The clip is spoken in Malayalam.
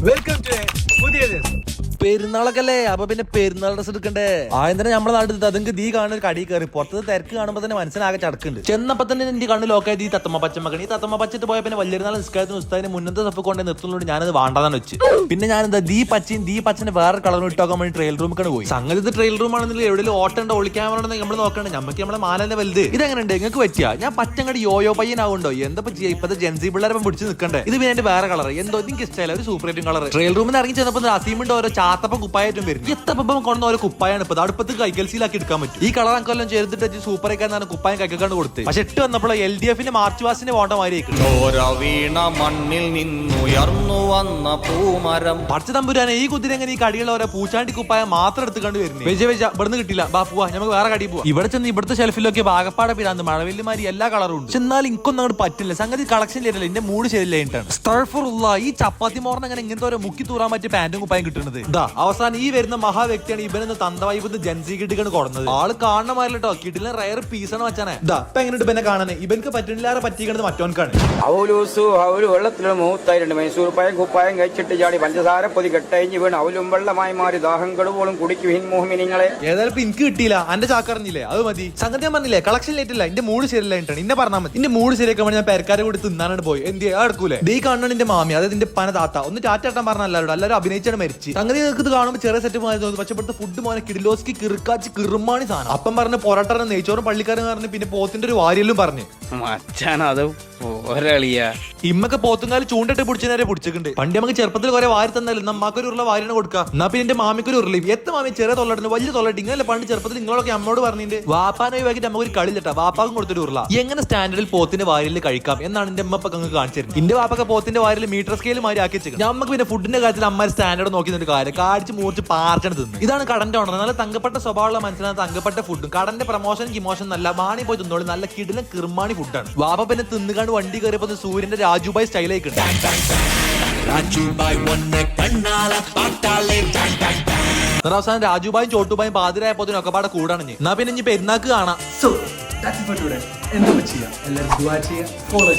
Welcome to Buddhism. പെരുന്നാളൊക്കെ അല്ലേ അപ്പൊ പിന്നെ പെരുന്നാൾ ഡ്രസ് എടുക്കണ്ടേ? ആദ്യം നമ്മളെ നാട്ടിൽ അതെങ്കിൽ ദീ കാണുന്ന കടി കയറി പുറത്ത് തിരക്ക് കാണുമ്പോ തന്നെ മനസ്സിനാകെ ചടക്കുണ്ട്. ചെന്നപ്പോ തന്നെ എന്റെ കണ്ണ് ലോക്കായത് ഈ തത്തമ്മ പച്ചമക്കണി ഈ തത്തമ്മ പച്ചിട്ട് പോയ പിന്നെ വലിയൊരുനാൾ നിസ്കാരത്തിന് ഉസ്താദിന് മുന്നത്തെ സഫ് കൊണ്ട് നിർത്തുന്നുണ്ട് ഞാനത് വാണ്ടാന്ന് വെച്ച്. പിന്നെ ഞാൻ എന്താ ദീ പച്ചയും ദീ പച്ചനെ വേറെ കളറും ഇട്ടാക്കാൻ വേണ്ടി ട്രെയിൽ റൂമിൽ പോയി. സംഗതി ഇത് ട്രെയിൽ റൂം ആണെന്നില്ല എവിടെയും ഓട്ടം ഒളിക്കാൻ നമ്മൾ നോക്കണ്ട. നമുക്ക് നമ്മളെ മാലന്റെ വലുത്. ഇതെങ്ങനെയുണ്ട്? നിങ്ങൾക്ക് പറ്റിയ? ഞാൻ പച്ചങ്ങടി യോയോ പയ്യനാവുണ്ടോ എന്താ ചെയ്യാ? ഇപ്പത്തെ ജെൻസി പിള്ളേരെ പിടിച്ച് നിൽക്കണ്ടേ ഇത് പിന്നെ വേറെ കളർ എന്തോ എനിക്ക് ഇഷ്ടമല്ല ഒരു സൂപ്പർ ഐറ്റം കളർ ട്രെയിൽ റൂമിൽ ഇറങ്ങി ചെന്നപ്പോൾ അസീമുണ്ട് ഓരോ ചാത്തപ്പം കുപ്പായിട്ടും വരും എത്തപ്പം കൊണ്ടു ഓരോ കുപ്പായാണ് ഇപ്പൊ. അടുപ്പത്ത് കൈകൽസിയിലാക്കി എടുക്കാൻ പറ്റും. ഈ കളർ അങ്കെല്ലാം ചേർത്തിട്ട് സൂപ്പർ ആയിക്കാന്നാണ് കുപ്പായം കൈക്കാണ്ട് കൊടുത്ത്. പക്ഷെ എട്ട് വന്നപ്പോൾ എൽ ഡി എഫിന്റെ മാർച്ച് വാസിന്റെ പോണ്ട മാതിരി വീണ മണ്ണിൽ നിന്നുയർന്നു വന്ന പൂമരം. പറിച്ച തമ്പുരാനെ ഈ കുതിര എങ്ങനെ ഈ കടികൾ ഓരോ പൂച്ചാണ്ടി കുപ്പായം മാത്രം എടുത്തുകൊണ്ട് വരുന്നത് വെജ വെജ ഇവിടുന്ന് കിട്ടില്ല. ബാ പോവാ. നമുക്ക് വേറെ കടി പോവാ. ഇവിടെ ചെന്ന് ഇവിടുത്തെ ഷെൽഫിലൊക്കെ ഭാഗപ്പാടെ പിരാന്ത്. മഴവില്ലുമാരി എല്ലാ കളറും ഉണ്ട്. എന്നാൽ എനിക്കൊന്നും അങ്ങോട്ട് പറ്റില്ല. സംഗതി കളക്ഷൻ ചെയ്തില്ല എന്റെ മൂഡ് ശരിയില്ലായിട്ടാണ് ഈ ചപ്പാത്തി മോറിന് അങ്ങനെ ഇങ്ങനത്തെ ഓരോ മുക്കി തൂറാൻ പറ്റിയ പാന്റും കുപ്പായം കിട്ടുന്നത്? ഇതാ അവസാനം ഈ വരുന്ന മഹാവ്യക്തിയാണ് ഇവനെന്ന് ഇവന്ന് ജൻസി കിട്ടിക്കാണ് കൊടുന്നത് ആൾ കാണണമാരില്ലോ കിട്ടില്ല റയർ പീസാണ് വെച്ചാനെ ഇതാ ഇപ്പൊ എങ്ങനെയുണ്ട് ഇവനെ കാണാൻ ഇവനക്ക് പറ്റുന്നില്ലാതെ പറ്റിക്കണത് മറ്റോൻക്കാണ്. അവലൂസു അവൽ വെള്ളത്തിൽ മൂത്തായിട്ടുണ്ട് മൈസൂർ പായം കുപ്പായം കഴിച്ചിട്ട് ചാടി പഞ്ചസാര പൊതി കെട്ടഴിഞ്ഞ് വീണ് അവലും വെള്ളമായി മാറി ദാഹം കടുവോളും കുടിക്കും ഹിൻമോഹിനിങ്ങളെ ഏതായാലും ഇപ്പൊ എനിക്ക് കിട്ടിയില്ല. അന്റെ ചാക്കറിഞ്ഞില്ലേ അത് മതി. സംഗതി ഞാൻ പറഞ്ഞില്ലേ? കളക്ഷൻ ലേറ്റില്ല എന്റെ മൂഡ് ശരിയല്ലായിട്ടാണ് ഇന്നെ പറഞ്ഞാൽ മതി. എന്റെ മൂഡ് ശരിയാക്കാൻ വേണ്ടി ഞാൻ പെരക്കാരെ കൂടി തിന്നാനാണ് പോയി. എന്ത് എടുക്കൂലേ ദേ കാണണം എന്റെ മാമി. അതായത് എന്റെ പന താത്ത. ഒന്ന് ടാറ്റാട്ടം പറഞ്ഞ എല്ലാവരും എല്ലാവരും അഭിനയിച്ചാണ് മരിച്ചു. സംഗതി ഇത് കാണുമ്പോൾ ചെറിയ സെറ്റ് മാറി തോന്നുന്നു പക്ഷെ ഇവിടുത്തെ ഫുഡ് മോനെ കിഡിലോസ്ക്ക് കിറുക്കാച്ച് കിറുമാണി സാധനം. അപ്പം പറഞ്ഞ പൊറോട്ട നെയ്ച്ചോറും പള്ളിക്കാരൻ പറഞ്ഞു പിന്നെ പോത്തിന്റെ ഒരു വാരിയലും പറഞ്ഞു. മച്ചാൻ അത് ഇമ്മക്ക് പോത്തുങ്കാൽ ചൂണ്ടിട്ട് പിടിച്ച നേരെ പിടിച്ചിട്ടുണ്ട്. പണ്ട് നമുക്ക് ചെറുപ്പത്തിൽ കുറെ വാരി തന്നാലും നമ്മക്കൊരു ഉരുള വാരിനെ കൊടുക്കുക എന്നാ പിന്നെ മാമിക്കൊരു ഉരുളയും. എത്ര മാമി ചെറിയ തൊള്ളട്ടുണ്ട് വലിയ തൊള്ളട്ടി ഇങ്ങനെ പണ്ട് ചെറുപ്പത്തിൽ നിങ്ങളൊക്കെ അമ്മോട് പറഞ്ഞിട്ട് വാപ്പാനെ ഒഴിവാക്കിട്ട് നമുക്ക് ഒരു കളി തട്ടാ വാപ്പാക്കും കൊടുത്തൊരു ഉരുള. എങ്ങനെ സ്റ്റാൻഡേർഡിൽ പോത്തിന്റെ വാരിൽ കഴിക്കാം എന്നാണ് എന്റെ അമ്മപ്പൊക്കെ അങ്ങ് കാണിച്ചിരുന്നത് എന്റെ വാപ്പൊക്കെ പോത്തിന്റെ വാരിൽ മീറ്റർ സ്കെയിൽ മാറി ആക്കി വെച്ചത് നമുക്ക് പിന്നെ ഫുഡിന്റെ കാര്യത്തിൽ അമ്മ സ്റ്റാൻഡേർഡ് നോക്കി നിന്നൊരു കാര്യം. കാടിച്ച് മൂർച്ച് പാർച്ചണ് തിന്നു. ഇതാണ് കടന്റെ ഓണം നല്ല തങ്കപ്പെട്ട സ്വഭാവമുള്ള മനസ്സിലാണ് തങ്കപ്പെട്ട ഫുഡും കടന്റെ പ്രമോഷൻ ഇമോഷൻ നല്ല. മാണി പോയി തിന്നോളി. നല്ല കിടിലം കിർമാണി ഫുഡാണ് വാപ്പ പിന്നെ തിന്നുകാണ്ട് വണ്ടി കയറിയപ്പോ സൂര്യന്റെ രാജുബായ് സ്റ്റൈലേക്ക് അവസാനം രാജുബായും ചോട്ടുബായും പാതിരായപ്പോ ഒക്കെ പാടെ കൂടാണ് എന്നാ പിന്നെ ഇനി പെരുന്നാക്ക് കാണാം. സോ എന്താ ചെയ്യാം? എല്ലാവരും ഫോളോ